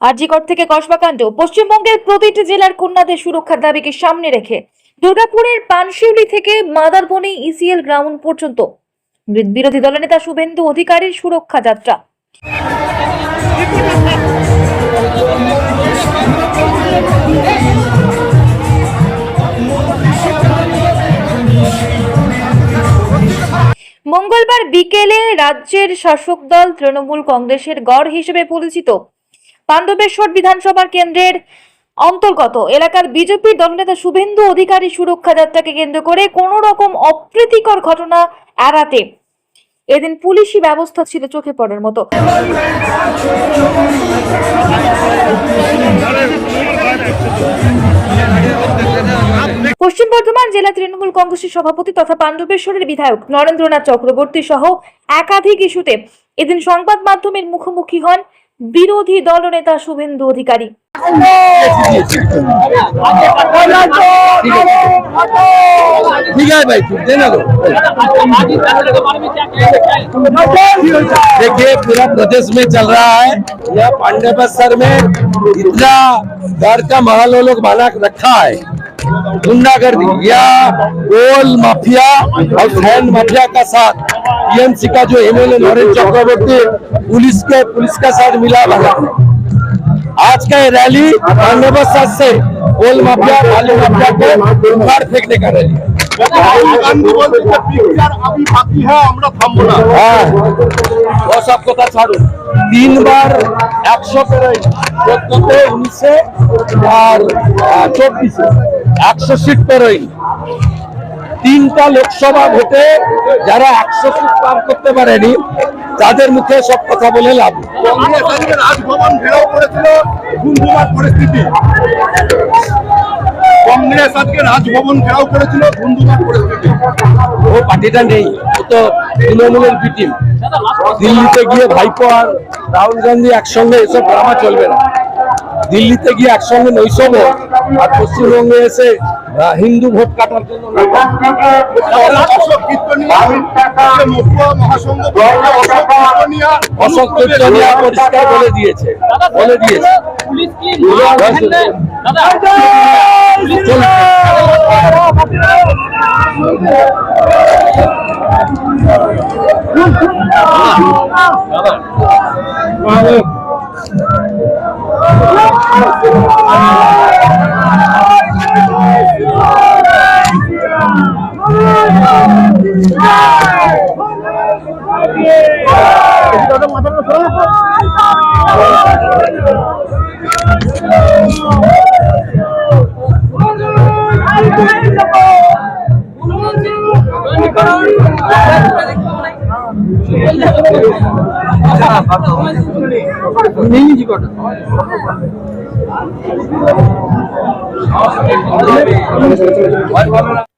আরজিকর থেকে কসবাকাণ্ড। পশ্চিমবঙ্গের প্রতিটি জেলার কন্যাদের সুরক্ষার দাবিকে সামনে রেখে দুর্গাপুরের পানশিউলি থেকে মাদারবনে ইসিএল গ্রাউন্ড পর্যন্ত। বিরোধী দলনেতা শুভেন্দু অধিকারীর সুরক্ষা যাত্রা। মঙ্গলবার বিকেলে রাজ্যের শাসক দল তৃণমূল কংগ্রেসের গড় হিসেবে পরিচিত পাণ্ডবেশ্বর বিধানসভা কেন্দ্রের অন্তর্গত এলাকার বিজেপির দলনেতা শুভেন্দু অধিকারী সুরক্ষা যাত্রাকে কেন্দ্র করে কোনো রকম অপ্রীতিকর ঘটনা এড়াতে এদিন পুলিশি ব্যবস্থা ছিল চোখে পড়ার মতো। পশ্চিম বর্ধমান জেলা তৃণমূল কংগ্রেসের সভাপতি তথা পাণ্ডবেশ্বরের বিধায়ক নরেন্দ্রনাথ চক্রবর্তী সহ একাধিক ইস্যুতে এদিন সংবাদ মাধ্যমের মুখোমুখি হন বিরোধী দলনেতা শুভেন্দু অধিকারী ठीक है भाई ठीक देना दो देखिए पूरा प्रदेश में चल रहा है यह पांडे सर में इतना डर का माहौल वो लोग बना के रखा है गुंडागर्दी या गोल माफिया और फैन माफिया का साथ टीएमसी का जो एमएलए नरेंद्र चक्रवर्ती पुलिस के पुलिस का साथ मिला भरा है आज का ये रैली पांडे सर से गोल माफिया बालू माफिया को मार फेंकने का रैली है রাহুল গান্ধী বলছে যে পিকচার আমি বাকি হ্যাঁ আমরা থামবো না হ্যাঁ ও সব কথা ছাড়ুন তিনবার একশো পেরোই চোদ্দতে উনিশে আর চব্বিশে একশো সিট পেরোই তিনটা লোকসভা ভোটে যারা একশো সিট পার করতে পারেনি তাদের মুখে সব কথা বলে লাভ রাজভবন ঘেরাও করেছিল পরিস্থিতি। কংগ্রেস আজকে রাজভবন ঘেরাও করেছিল পরিস্থিতি। ও পার্টিটা নেই ও তো তৃণমূলের পিটিম দিল্লিতে গিয়ে ভাইপো আর রাহুল গান্ধী একসঙ্গে এসব ড্রামা চলবে না। দিল্লিতে গিয়ে একসঙ্গে নৈশব আর পশ্চিমবঙ্গে এসে হিন্দু ভোট কাটার জন্য। অশোক কীর্তনিয়া পরিষ্কার বলে দিয়েছে। বলে দিয়েছে। কি চলছে। দাদা চলছে।